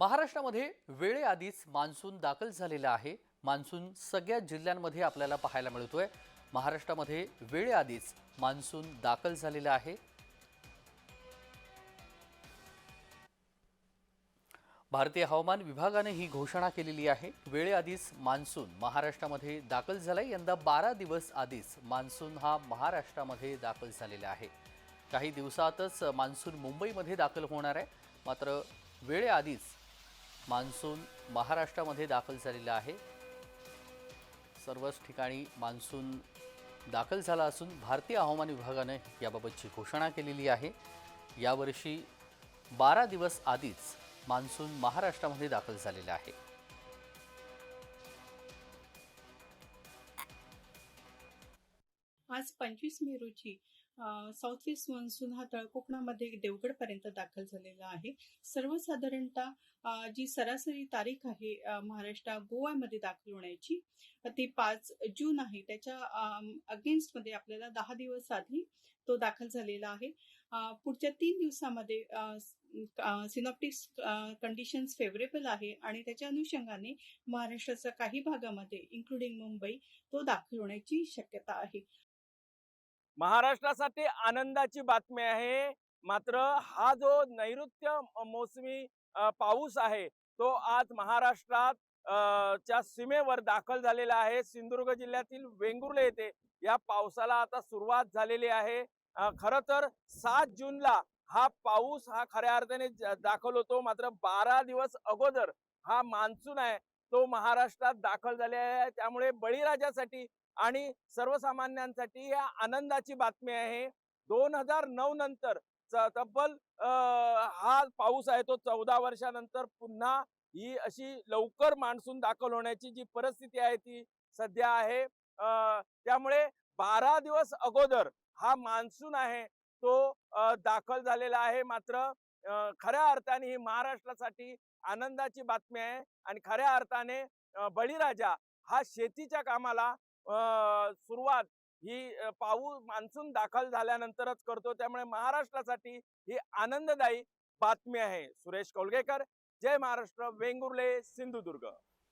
महाराष्ट्रामध्ये वेळेआधीच मान्सून दाखल झालेला आहे. मान्सून सगळ्या जिल्ह्यांमध्ये आपल्याला पाहायला मिळतोय. महाराष्ट्रामध्ये वेळेआधीच मान्सून दाखल झालेला आहे. भारतीय हवामान विभागाने ही घोषणा केलेली आहे. वेळेआधीच मान्सून महाराष्ट्रामध्ये दाखल झालाय. यंदा बारा दिवस आधीच मान्सून हा महाराष्ट्रामध्ये दाखल झालेला आहे. काही दिवसातच मान्सून मुंबईमध्ये दाखल होणार आहे. मात्र वेळेआधीच मान्सून महाराष्ट्रामध्ये दाखल झालेला आहे. सर्वच ठिकाणी मान्सून दाखल झाला असून भारतीय हवामान विभागानं याबाबतची घोषणा केलेली आहे. यावर्षी बारा दिवस आधीच मान्सून महाराष्ट्रामध्ये दाखल झालेला आहे. आज पंचवीस मे रोजी साऊथ ईस्ट मान्सून हा तळ कोकणामध्ये देवगडपर्यंत दाखल झालेला आहे. सर्वसाधारणतः जी सरासरी तारीख आहे महाराष्ट्र गोव्यामध्ये दाखल होण्याची ती पाच जून आहे. त्याच्या अगेन्स्टमध्ये आपल्याला दहा दिवस आधी तो दाखल झालेला आहे. पुढच्या तीन दिवसामध्ये सिनॉप्टिक्स कंडिशन्स फेवरेबल आहे आणि त्याच्या अनुषंगाने महाराष्ट्राच्या काही भागामध्ये इन्क्लुडिंग मुंबई तो दाखल होण्याची शक्यता आहे. महाराष्ट्रासाठी आनंदाची बातमी आहे. मात्र हा जो नैऋत्य मोसमी पाऊस आहे तो आज महाराष्ट्रात च्या सीमेवर दाखल झालेला आहे. सिंधुदुर्ग जिल्ह्यातील वेंगुर्ले येथे या पावसाला आता सुरुवात झालेली आहे. खर तर सात जूनला हा पाऊस हा खऱ्या अर्थाने दाखल होतो. मात्र बारा दिवस अगोदर हा मान्सून आहे तो महाराष्ट्रात दाखल झाले आहे. त्यामुळे बळीराजासाठी आणि सर्वसामान्यांसाठी या आनंदाची बातमी आहे. दोन हजार नऊ नंतर तब्बल हा पाऊस आहे तो चौदा वर्षानंतर पुन्हा ही अशी लवकर मान्सून दाखल होण्याची जी परिस्थिती आहे ती सध्या आहे. अं, त्यामुळे बारा दिवस अगोदर हा मान्सून आहे तो दाखल झालेला आहे. मात्र खऱ्या अर्थाने ही महाराष्ट्रासाठी आनंदाची बातमी आहे आणि खऱ्या अर्थाने बळीराजा हा शेतीच्या कामाला सुरुवात ही पाऊस मान्सून दाखल झाल्यानंतरच करतो. त्यामुळे महाराष्ट्रासाठी ही आनंददायी बातमी आहे. सुरेश कोलगेकर. जय महाराष्ट्र. वेंगुर्ले सिंधुदुर्ग.